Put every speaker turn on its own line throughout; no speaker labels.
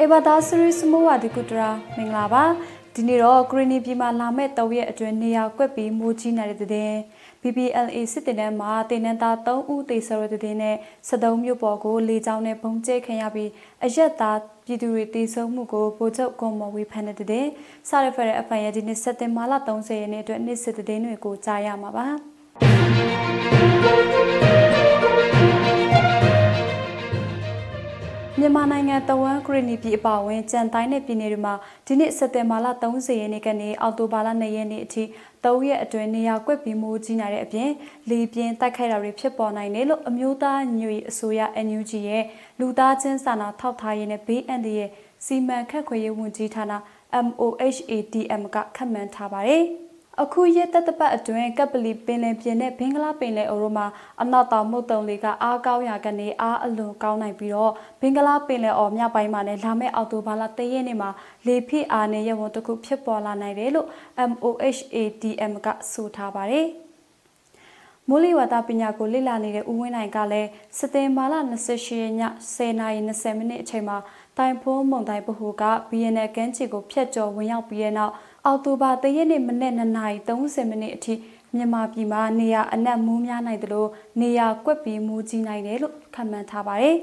အေဘာသာစရီစမိုးဝါဒီကုတရာမင်္ဂလာပါဒီနေ့တော့ဂရီနီပြည်မှာလာမဲ့တဝက်အတွင်းနေရာကွက်ပြီးမိုးကြီးနေတဲ့တဲ့ BBLA စစ်တင်တန်းမှာတင်နန်းသား3ဦးသေဆုံးတဲ့တဲ့နဲ့73မြို့ပေါ်ကိုလေကြောင်းနဲ့ပုံကျဲခံရပြီးအရက်သားပြည်သူတွေသေဆုံးမှုကိုဗိုလ်ချုပ်ကွန်မော်ဝေဖန်တဲ့တဲ့စရဖရဲအဖိုင်ရဲ့ဒီနေ့စက်တင်ဘာလ30ရက်နေ့အတွက်နေ့စစ်တဲ့တွေကိုကြားရမှာပါ မြန်မာနိုင်ငံတဝမ်းဂရနီပြည်အပါအဝင်ကြံတိုင်းတဲ့ပြည်နယ်တွေမှာဒီနေ့စက်တင်ဘာလ30ရက်နေ့ကနေအောက်တိုဘာလ2ရက်နေ့အထိ၃ရက်အတွင်းနေရာကွက်ပြီးမိုးကြီးနိုင်တဲ့အပြင်လေပြင်းတိုက်ခိုက်တာတွေဖြစ်ပေါ်နိုင်တယ်လို့အမျိုးသားညွေအစိုးရ NUG ရဲ့လူသားချင်းစာနာထောက်ထားရေးနဲ့ဘေးအန္တရာယ်စီမံခန့်ခွဲရေးဝန်ကြီးဌာန MOHADM ကခန့်မှန်းထားပါတယ်။ အခုရက်သက်တပတ်အတွင်းကပ်ပလီပင်လယ်ပြင်နဲ့ဘင်္ဂလားပင်လယ်အော်တို့မှာအနောက်တောင်မုတ်တုံတွေကအားကောင်းရာကနေအားအလွန်ကောင်းနိုင်ပြီးတော့ဘင်္ဂလားပင်လယ်အော်မြောက်ပိုင်းမှာလည်းလာမယ့်အောက်တိုဘာလ3ရက်နေ့မှာလေဖိအားနဲ့ရဝန်းတစ်ခုဖြစ်ပေါ်လာနိုင်တယ်လို့ MOHADM ကဆိုထားပါတယ်။မိုးလေဝသပညာကိုလေ့လာနေတဲ့ဦးဝင်းနိုင်ကလည်းစက်တင်ဘာလ28ရက်ည10:20မိနစ်အချိန်မှာတိုင်ဖိုးမုန်တိုင်းဗဟိုက BNL ကမ်းခြေကိုဖျက်ကျော်ဝင်ရောက်ပြီးတဲ့နောက် အောက်တိုဘာ3ရက်နေ့မနက်2:30မိနစ်အထိမြန်မာပြည်မှာနေရအနက်မူးများနိုင်တယ်လို့နေရကွက်ပြီးမူးကြီးနိုင်တယ်လို့ခန့်မှန်းထားပါတယ်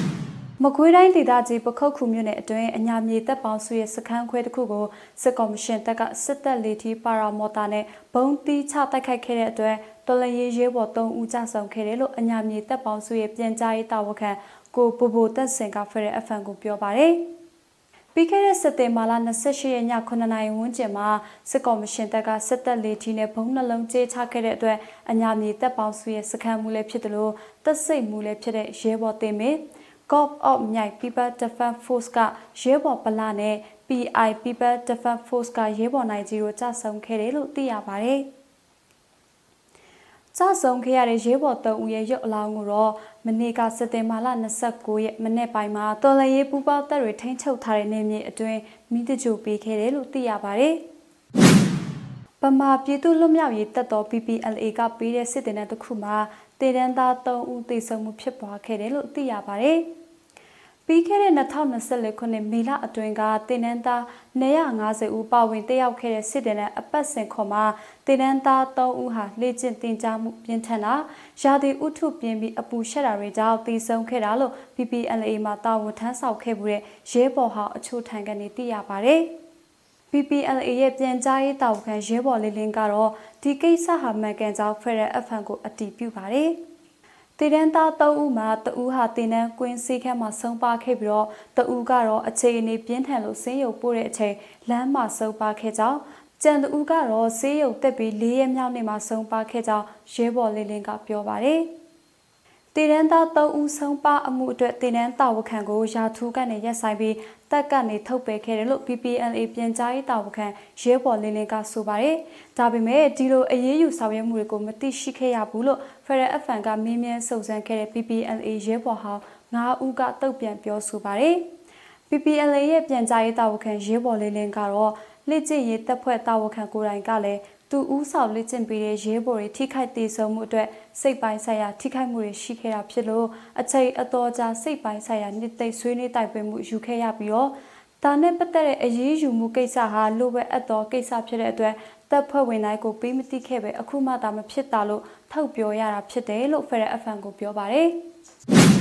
။မကွေးတိုင်းဒေသကြီးပခုတ်ခုမြို့နယ်အတွင်းအညာမြေတပ်ပေါင်းစုရဲ့စခန်းခွဲတစ်ခုကိုစစ်ကော်မရှင်တပ်ကစစ်တပ်လေထီပါရာမော်တာနဲ့ဘုံတီးချတိုက်ခိုက်ခဲ့တဲ့အတွက်တော်လရေးရဲဘော်3ဦးကြဆုံးခဲ့တယ်လို့အညာမြေတပ်ပေါင်းစုရဲ့ပြန်ကြားရေးတာဝန်ခံကိုပူပူတက်စင်ကဖရယ်အဖန်ကိုပြောပါတယ်။ ပြီးခဲ့တဲ့စက်တင်ဘာလ28ရက်ည9နာရီဝန်းကျင်မှာစစ်ကော်မရှင်တပ်ကစစ်တပ်လေထီနဲ့ဘုံနှလုံးကျေးချခဲ့တဲ့အတွက်အညာမြေတပ်ပေါင်းစုရဲ့စခန်းမှုလည်းဖြစ်တယ်လို့တပ်စိတ်မှုလည်းဖြစ်တဲ့ရဲဘော်တင်မင်း Cop of မြိုက် People Defense Force ကရဲဘော်ပလာနဲ့ PI People Defense Force ကရဲဘော်နိုင်ကြီးတို့ကြဆုံခဲ့တယ်လို့သိရပါတယ်။ စဆုံးခဲ့ရတဲ့ရဲဘော်၃ဦးရဲ့ရုပ်အလောင်းကိုတော့မနေ့ကစက်တင်ဘာလ29ရက်မနေ့ပိုင်းမှာတော်လရေးပူပေါတပ်တွေထိန်းချုပ်ထားတဲ့နေမြေအတွင်းမိတကြိုပေးခဲ့တယ်လို့သိရပါတယ်။ပမာပြည်သူ့လွတ်မြောက်ရေးတပ်တော် PPLA ကပေးတဲ့စစ်တင်တဲ့တစ်ခုမှာတေတန်းသား၃ဦးသေဆုံးမှုဖြစ်ပွားခဲ့တယ်လို့သိရပါတယ်။ ပြီးခဲ့တဲ့2024ခုနှစ်မေလအတွင်းကတင်နန်းသား250ဦးပါဝင်တက်ရောက်ခဲ့တဲ့စစ်တမ်းနဲ့အပတ်စဉ်ခေါ်မှာတင်နန်းသား3ဦးဟာလေ့ကျင့်တင်ကြားမှုပြင်းထန်တာရာသီဥတုပြင်းပြီးအပူရှက်တာတွေကြောင့်တည်ဆုံခဲ့တာလို့ PPLA မှာတာဝန်ထမ်းဆောင်ခဲ့မှုတဲ့ရဲဘော်ဟောင်းအချို့ထံကနေသိရပါတယ်။ PPLA ရဲ့ပြန်ကြားရေးတာဝန်ခံရဲဘော်လေးလင်းကတော့ဒီကိစ္စဟာမှန်ကန်ကြောင်း Federal FM ကိုအတည်ပြုပါတယ်။ တည်တန်းသား၃ဦးမှာတဦးဟာတင်တန်းကွင်းစေးခန်းမှာဆုံးပါခဲ့ပြီးတော့တဦးကတော့အခြေအနေပြင်းထန်လို့ဆင်းရုံပို့တဲ့အချိန်လမ်းမှာဆုံးပါခဲ့ကြောင်းကျန်တဦးကတော့ဆေးရုံတက်ပြီး၄ရက်မြောက်နေ့မှာဆုံးပါခဲ့ကြောင်းရဲဘော်လေးလင်းကပြောပါတယ်။ တည်တန်းသား၃ဦးဆုံးပါအမှုအတွက်တည်တန်းတာဝခံကိုရာထူးကနေရက်ဆိုင်ပြီးတက်ကနေထုတ်ပယ်ခဲ့တယ်လို့ PPLA ပြန်ကြားရေးတာဝခံရဲဘော်လင်းလင်းကဆိုပါတယ်။ဒါပေမဲ့ဒီလိုအရေးယူဆောင်ရွက်မှုတွေကိုမသိရှိခဲ့ရဘူးလို့ Federal FN ကမင်းမြန်းစုံစမ်းခဲ့တဲ့ PPLA ရဲဘော်ဟောင်း9ဦးကတုတ်ပြန်ပြောဆိုပါတယ်။ PPLA ရဲ့ပြန်ကြားရေးတာဝခံရဲဘော်လင်းလင်းကတော့လက်ကျင့်ရေးတပ်ဖွဲ့တာဝခံကိုယ်တိုင်ကလည်း သူဦးဆောင်လက်ကျင့်ပေးတဲ့ရဲဘော်တွေထိခိုက်ဒေဆုံးမှုအတွက်စိတ်ပိုင်းဆိုင်ရာထိခိုက်မှုတွေရှိခဲ့တာဖြစ်လို့အချိန်အတော်ကြာစိတ်ပိုင်းဆိုင်ရာနှစ်သိမ့်ဆွေးနွေးတိုက်ပွဲမှုယူခဲ့ရပြီးတော့ဒါနဲ့ပတ်သက်တဲ့အရေးယူမှုကိစ္စဟာလိုပဲအပ်တော်ကိစ္စဖြစ်တဲ့အတွက်တပ်ဖွဲ့ဝင်တိုင်းကိုပေးမသိခဲ့ပဲအခုမှသာမဖြစ်တာလို့ထုတ်ပြောရတာဖြစ်တယ်လို့ Federal FM ကိုပြောပါတယ်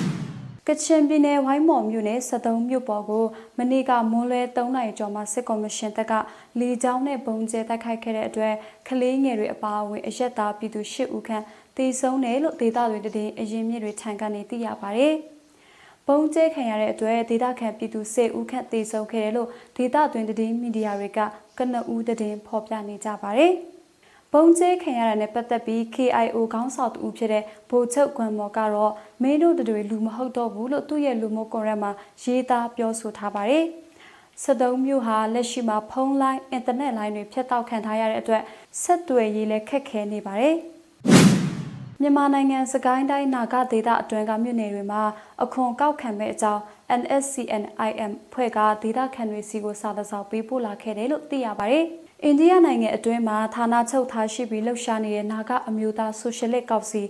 ကချင်ပြည်နယ်ဝိုင်းမော်မြို့နယ်73မြို့ပေါ်ကိုမနေ့ကမွန်းလွဲ3နာရီကျော်မှာစစ်ကော်မရှင်တပ်ကလေကြောင်းနဲ့ပုံကျဲတိုက်ခိုက်ခဲ့တဲ့အတွက်ကလေးငယ်တွေအပါအဝင်အရက်သားပြည်သူ10ဦးခန့်တေဆုံးတယ်လို့ဒေသတွေတည်အရင်မြစ်တွေထံကနေသိရပါတယ်။ပုံကျဲခံရတဲ့အတွက်ဒေသခံပြည်သူ10ဦးခန့်တေဆုံးခဲ့တယ်လို့ဒေသတွင်တည်မီဒီယာတွေကကနဦးတည်ဖော်ပြနေကြပါတယ်။ ပုံကျဲခံရတာနဲ့ပတ်သက်ပြီး KIO ခေါင်းဆောင်တူဖြစ်တဲ့ဗိုလ်ချုပ်ကွမ်မော်ကတော့မင်းတို့တွေလူမဟုတ်တော့ဘူးလို့သူ့ရဲ့လူမှုကွန်ရက်မှာရေးသားပြောဆိုထားပါတယ်။စတုံးမျိုးဟာလက်ရှိမှာဖုန်းလိုင်းအင်တာနက်လိုင်းတွေဖြတ်တောက်ခံထားရတဲ့အတွက်ဆက်သွယ်ရေးလည်းခက်ခဲနေပါတယ်။မြန်မာနိုင်ငံစကိုင်းတိုင်းနာဂဒေသအတွင်းကမြို့နယ်တွေမှာအခွန်ကောက်ခံမဲ့အကြောင်း NSCNIM ဖွဲ့ကဒေသခံတွေစီကိုစာသစောက်ပေးပို့လာခဲ့တယ်လို့သိရပါတယ်။ အိန္ဒိယနိုင်ငံအတွင်းမှာဌာနချုပ်ထားရှိပြီးလှုပ်ရှားနေတဲ့နာဂအမျိုးသားဆိုရှယ်လစ်ကောင်စီ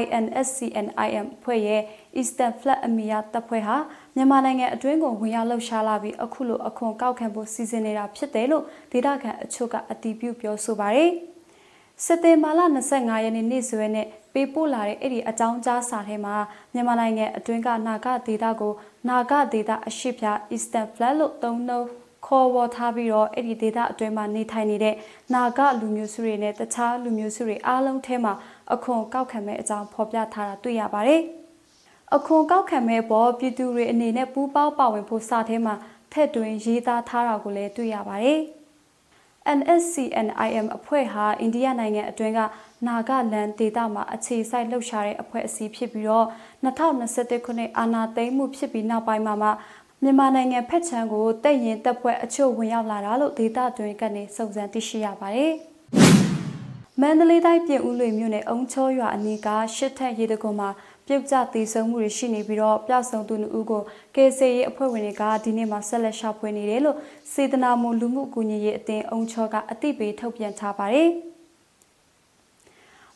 INSCNIM ဖွဲ့ရဲ့ Eastern Flag အမီယာတပ်ဖွဲ့ဟာမြန်မာနိုင်ငံအတွင်းကိုဝင်ရောက်လှုပ်ရှားလာပြီးအခုလိုအခွန်ကောက်ခံဖို့စီစဉ်နေတာဖြစ်တယ်လို့ဒေသခံအချို့ကအတည်ပြုပြောဆိုပါတယ်။စက်တင်ဘာလ25ရက်နေ့နေ့စွဲနဲ့ပေးပို့လာတဲ့အဲ့ဒီအကြောင်းကြားစာထဲမှာမြန်မာနိုင်ငံအတွင်းကနာဂဒေသကိုနာဂဒေသအရှိဖြာ Eastern Flat လို့သုံးနှုန်း ခေါ်ဝေါ်ထားပြီးတော့အဲ့ဒီဒေသအတွင်းမှာနေထိုင်နေတဲ့နာဂလူမျိုးစုတွေနဲ့တခြားလူမျိုးစုတွေအားလုံးထဲမှာအခွန်ကောက်ခံမဲ့အကြောင်းဖော်ပြထားတာတွေ့ရပါတယ်။အခွန်ကောက်ခံမဲ့ပေါ်ပြည်သူတွေအနေနဲ့ပူးပေါင်းပါဝင်ဖို့စာထဲမှာထည့်သွင်းရေးသားထားတာကိုလည်းတွေ့ရပါတယ်။ NSCNIM အဖွဲ့ဟာအိန္ဒိယနိုင်ငံအတွင်းကနာဂလန်ဒေသမှာအခြေစိုက်လှုပ်ရှားတဲ့အဖွဲ့အစည်းဖြစ်ပြီးတော့2021ခုနှစ်အာဏာသိမ်းမှုဖြစ်ပြီးနောက်ပိုင်းမှာမှ မြန်မာနိုင်ငံဖက်ချမ်းကိုတက်ရင်တက်ဖွဲ့အချို့ဝင်ရောက်လာတာလို့ဒေသတွင်းကနေစုံစမ်းသိရှိရပါတယ်။မန္တလေးတိုင်းပြည်ဦးလွေမြို့နယ်အုံချောရွာအနီးကရှစ်ထက်ရေတကုံမှာပြုတ်ကျတည်ဆုံမှုတွေရှိနေပြီးတော့ပျောက်ဆုံးသူနှစ်ဦးကိုကေဆေးရေးအဖွဲ့ဝင်တွေကဒီနေ့မှဆက်လက်ရှာဖွေနေတယ်လို့စေတနာမူလူမှုကူညီရေးအသင်းအုံချောကအသိပေးထုတ်ပြန်ထားပါတယ်။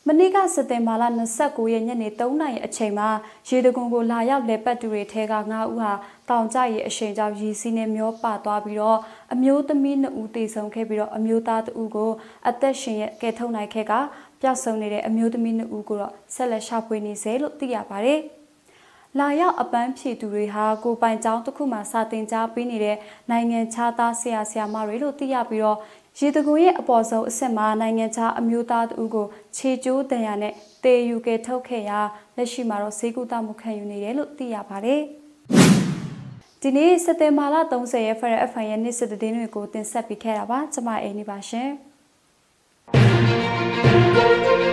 မနေ့ကစက်တင်ဘာလ29ရက်ညနေ3နာရီအချိန်မှာရေတကုံကိုလာရောက်လဲပတ်သူတွေထဲက9ဦးဟာတောင်ကျရေအရှိန်ကြောင့်ရေစီးနဲ့မျောပါသွားပြီးတော့အမျိုးသမီး2ဦးတေဆုံးခဲ့ပြီးတော့အမျိုးသား2ဦးကိုအသက်ရှင်ရဲ့ကယ်ထုတ်နိုင်ခဲ့ကပျောက်ဆုံးနေတဲ့အမျိုးသမီး2ဦးကိုတော့ဆက်လက်ရှာဖွေနေစေလို့သိရပါတယ်။လာရောက်အပန်းဖြေသူတွေဟာကိုပိုင်ကျောင်းတစ်ခုမှာစာတင်ကြားပေးနေတဲ့နိုင်ငံခြားသားဆရာဆရာမတွေလို့သိရပြီးတော့ ရေတကူရဲ့အပေါ်ဆုံးအဆင့်မှာနိုင်ငံခြားအမျိုးသားတို့ကိုခြေကျိုးတန်ရနဲ့တေယူကဲထုတ်ခဲ့ရာလက်ရှိမှာတော့ဈေးကူတာမှုခံယူနေတယ်လို့သိရပါတယ်။ဒီနေ့စက်တင်ဘာလ30ရက်ဖရက် FN ရဲ့နေ့စစ်တဲ့င်းတွေကိုတင်ဆက်ပေးခဲ့တာပါကျွန်မအိမ်နေပါရှင်။